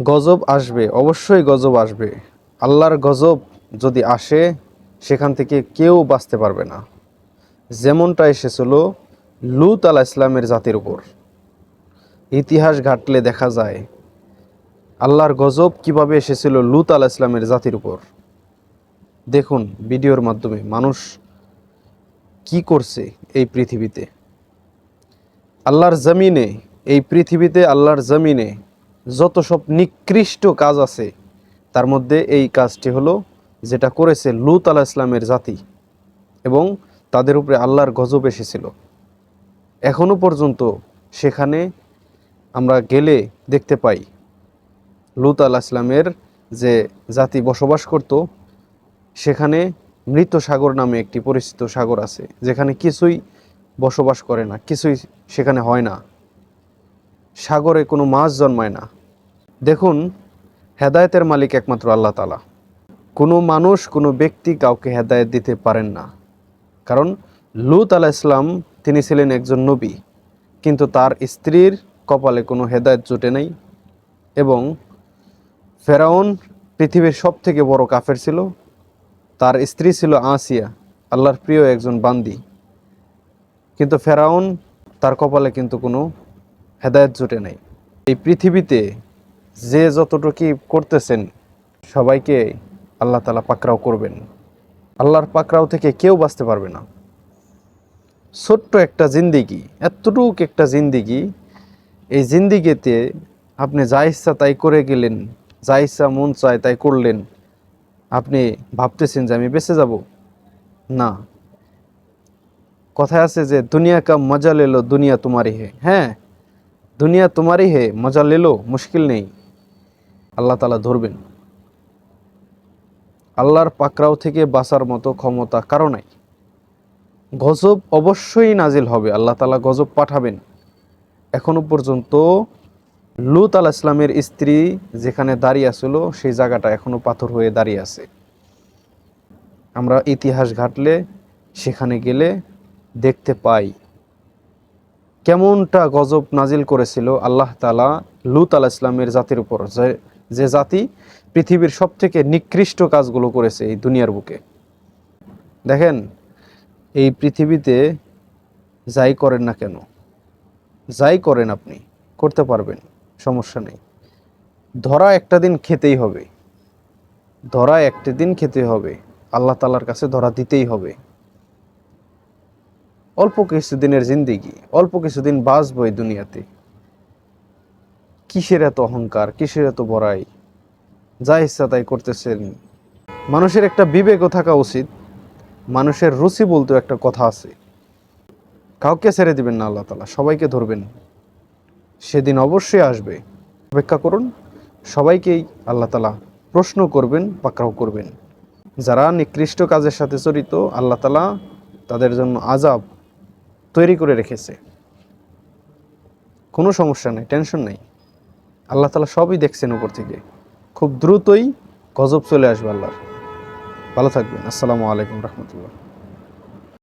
গজব আসবে, অবশ্যই গজব আসবে। আল্লাহর গজব যদি আসে, সেখান থেকে কেউ বাঁচতে পারবে না। যেমনটা এসেছিল লুত আলা ইসলামের জাতির উপর। ইতিহাস ঘাটলে দেখা যায়, আল্লাহর গজব কীভাবে এসেছিল লুত আলা ইসলামের জাতির উপর। দেখুন ভিডিওর মাধ্যমে মানুষ কি করছে এই পৃথিবীতে। আল্লাহর জমিনে, এই পৃথিবীতে আল্লাহর জমিনে যত সব নিকৃষ্ট কাজ আছে, তার মধ্যে এই কাজটি হলো যেটা করেছে লুত আলাহ ইসলামের জাতি এবং তাদের উপরে আল্লাহর গজব এসেছিল। এখনও পর্যন্ত সেখানে আমরা গেলে দেখতে পাই লুত আলাহ ইসলামের যে জাতি বসবাস করত, সেখানে মৃত সাগর নামে একটি পরিচিত সাগর আছে, যেখানে কিছুই বসবাস করে না, কিছুই সেখানে হয় না। সাগরে কোনো মাছ জন্মায় না। দেখুন, হেদায়তের মালিক একমাত্র আল্লাহ তালা কোনো মানুষ, কোনো ব্যক্তি কাউকে হেদায়েত দিতে পারেন না। কারণ, লুত আলাহ ইসলাম তিনি ছিলেন একজন নবী, কিন্তু তার স্ত্রীর কপালে কোনো হেদায়ত জোটে নাই এবং ফেরাউন পৃথিবীর সব থেকে বড় কাফের ছিল। তার স্ত্রী ছিল আসিয়া, আল্লাহর প্রিয় একজন বান্দি। কিন্তু ফেরাউন তার কপালে কিন্তু কোনো হেদায়েত জুটে নাই। এই পৃথিবীতে যে যতটুকু করতেছেন, সবাইকে আল্লাহ তালা পাকরাও করবেন। আল্লাহর পাকরাও থেকে কেউ বাঁচতে পারবে না। ছোট্ট একটা জিন্দিগি, এতটুক একটা জিন্দিগি, এই জিন্দিগিতে আপনি যা ইচ্ছা তাই করে গেলেন, যা ইচ্ছা মন চায় তাই করলেন। আপনি ভাবতেছেন যে আমি বেঁচে যাব? না। কথায় আছে যে, দুনিয়া কা মজা লেলো, দুনিয়া তোমারই হে। হ্যাঁ দুনিয়া তোমারই হে, মজা লেলো, মুশকিল নেই। আল্লাহ তালা ধরবেন। আল্লাহর পাকরাও থেকে বাঁচার মতো ক্ষমতা কারও নাই। গজব অবশ্যই নাজিল হবে, আল্লাহ তালা গজব পাঠাবেন। এখনও পর্যন্ত লুত আল ইসলামের স্ত্রী যেখানে দাঁড়িয়ে আসলো সেই জায়গাটা এখনও পাথর হয়ে দাঁড়িয়ে আছে। আমরা ইতিহাস ঘাটলে সেখানে গেলে দেখতে পাই। কেমনটা গজব নাজিল করেছিল আল্লাহ তালা লুত আল ইসলামের জাতির উপর, যে যে জাতি পৃথিবীর সব থেকে নিকৃষ্ট কাজগুলো করেছে এই দুনিয়ার বুকে। দেখেন, এই পৃথিবীতে যাই করেন না কেন, যাই করেন আপনি, করতে পারবেন, সমস্যা নেই। ধরা একটা দিন খেতেই হবে, ধরা একটা দিন খেতে হবে, আল্লাহ তালার কাছে ধরা দিতেই হবে। অল্প কিছুদিনের জিন্দিগি, অল্প কিছুদিন বাঁচবো এই দুনিয়াতে। কিসের এত অহংকার? কিসের এত বড়াই? যা ইচ্ছা তাই করতেছেন। মানুষের একটা বিবেকও থাকা উচিত। মানুষের রুচি বলতেও একটা কথা আছে। কাউকে ছেড়ে দিবেন না আল্লাহ তালা সবাইকে ধরবেন। সেদিন অবশ্যই আসবে। অপেক্ষা করুন, সবাইকেই আল্লাহ তালা প্রশ্ন করবেন, পাকড়াও করবেন। যারা নিকৃষ্ট কাজের সাথে জড়িত, আল্লাহ তালা তাদের জন্য আজাব তৈরি করে রেখেছে। কোনো সমস্যা নেই, টেনশন নেই। আল্লাহ তালা সবই দেখছেন উপর থেকে। খুব দ্রুতই গজব চলে আসবে আল্লাহর। ভালো থাকবেন। আসসালামু আলাইকুম রহমতুল্লাহ।